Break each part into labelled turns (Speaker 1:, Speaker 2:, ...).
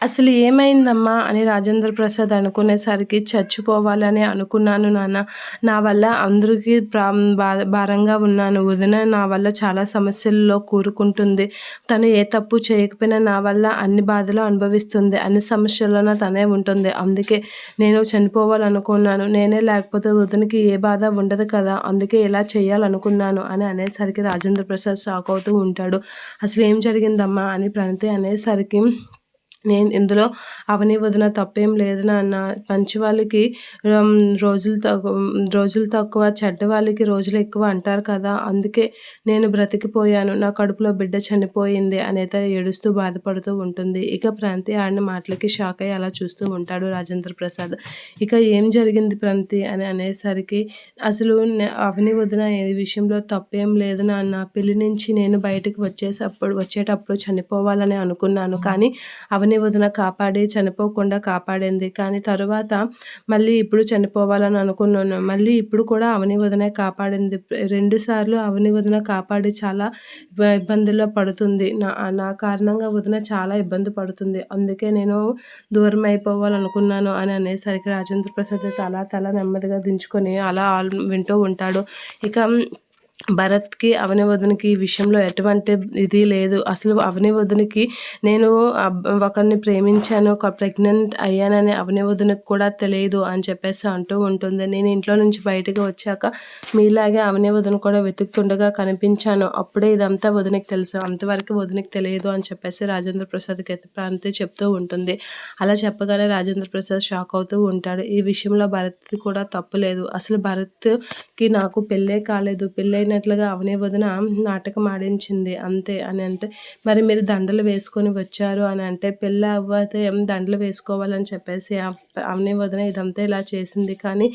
Speaker 1: అసలు ఏమైందమ్మా అని రాజేంద్ర ప్రసాద్ అనుకునేసరికి చచ్చిపోవాలని అనుకున్నాను నాన్న. నా వల్ల అందరికీ ప్రా భారంగా ఉన్నాను. వదిన నా వల్ల చాలా సమస్యల్లో కూరుకుంటుంది. తను ఏ తప్పు చేయకపోయినా నా వల్ల అన్ని బాధలు అనుభవిస్తుంది. అన్ని సమస్యల్లోనూ తనే ఉంటుంది. అందుకే నేను చనిపోవాలనుకున్నాను. నేనే లేకపోతే వదినకి ఏ బాధ ఉండదు కదా. అందుకే ఇలా చేయాలనుకున్నాను అని అనేసరికి రాజేంద్ర ప్రసాద్ షాక్ అవుతూ ఉంటాడు. అసలు ఏం జరిగిందమ్మా అని ప్రణతి అనేసరికి నేను ఇందులో అవని వదిన తప్పేం లేదు నాన్న. మంచి వాళ్ళకి రోజులు తక్కువ రోజులు తక్కువ చెడ్డ వాళ్ళకి రోజులు ఎక్కువ అంటారు కదా. అందుకే నేను బ్రతికిపోయాను. నా కడుపులో బిడ్డ చనిపోయింది అనేత ఏడుస్తూ బాధపడుతూ ఉంటుంది. ఇక ప్రాంతి ఆడిన మాటలకి షాక్ అయ్యి అలా చూస్తూ ఉంటాడు రాజేంద్ర ప్రసాద్. ఇక ఏం జరిగింది ప్రాంతి అని అనేసరికి అసలు అవని వదిన ఏ విషయంలో తప్పేం లేదు నాన్న. పెళ్ళి నుంచి నేను బయటకు వచ్చేసప్పుడు వచ్చేటప్పుడు చనిపోవాలని అనుకున్నాను. కానీ అవని అని వదిన కాపాడి చనిపోకుండా కాపాడింది. కానీ తరువాత మళ్ళీ ఇప్పుడు చనిపోవాలని అనుకున్నాను. మళ్ళీ ఇప్పుడు కూడా అవని వదిన కాపాడింది. రెండుసార్లు అవని వదిన కాపాడి చాలా ఇబ్బందుల్లో పడుతుంది. నా నా కారణంగా వదిన చాలా ఇబ్బంది పడుతుంది. అందుకే నేను దూరం అయిపోవాలనుకున్నాను అని అనేసరికి రాజేంద్ర ప్రసాద్ చాలా చాలా నెమ్మదిగా దించుకొని అలా వింటూ ఉంటాడు. ఇక భరత్కి అవని ఈ విషయంలో ఎటువంటి ఇది లేదు. అసలు అవని నేను ఒకరిని ప్రేమించాను ఒక ప్రెగ్నెంట్ అయ్యానని అవని కూడా తెలియదు అని చెప్పేసి అంటూ ఉంటుంది. నేను ఇంట్లో నుంచి బయటకు వచ్చాక మీలాగే అవని కూడా వెతుకుతుండగా కనిపించాను. అప్పుడే ఇదంతా వదినకి తెలుసు. అంతవరకు వదినకి తెలియదు అని చెప్పేసి రాజేంద్ర ప్రసాద్కి ప్రాంతి చెప్తూ ఉంటుంది. అలా చెప్పగానే రాజేంద్ర ప్రసాద్ షాక్ అవుతూ ఉంటాడు. ఈ విషయంలో భరత్ కూడా తప్పు లేదు. అసలు భరత్కి నాకు పెళ్ళే కాలేదు. పెళ్ళైన చెప్పినట్లుగా అవనే వదిన నాటకం ఆడించింది. అంతే అని అంటే మరి మీరు దండలు వేసుకొని వచ్చారు అని అంటే పెళ్ళి అవ్వతే దండలు వేసుకోవాలని చెప్పేసి అవనే వదిన ఇదంతా ఇలా చేసింది. కానీ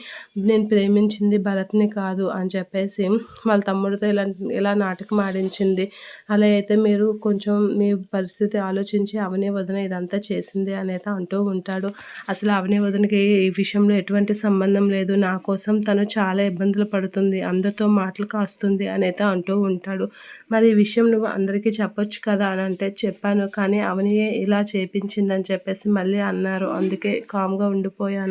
Speaker 1: నేను ప్రేమించింది భరత్ని కాదు అని చెప్పేసి వాళ్ళ తమ్ముడితో ఇలా ఇలా నాటకం ఆడించింది. అలా అయితే మీరు కొంచెం మీ పరిస్థితి ఆలోచించి అవనే వదిన ఇదంతా చేసింది అనేది అంటూ ఉంటాడు. అసలు అవనే వదినకి ఈ విషయంలో ఎటువంటి సంబంధం లేదు. నా కోసం తను చాలా ఇబ్బందులు పడుతుంది. అందరితో మాటలు కాస్తూ వస్తుంది అని అయితే అంటూ ఉంటాడు. మరి ఈ విషయం నువ్వు అందరికీ చెప్పొచ్చు కదా అని అంటే చెప్పాను. కానీ అవనియే ఇలా చేపించిందని చెప్పేసి మళ్ళీ అన్నారు. అందుకే కామ్గా ఉండిపోయాను.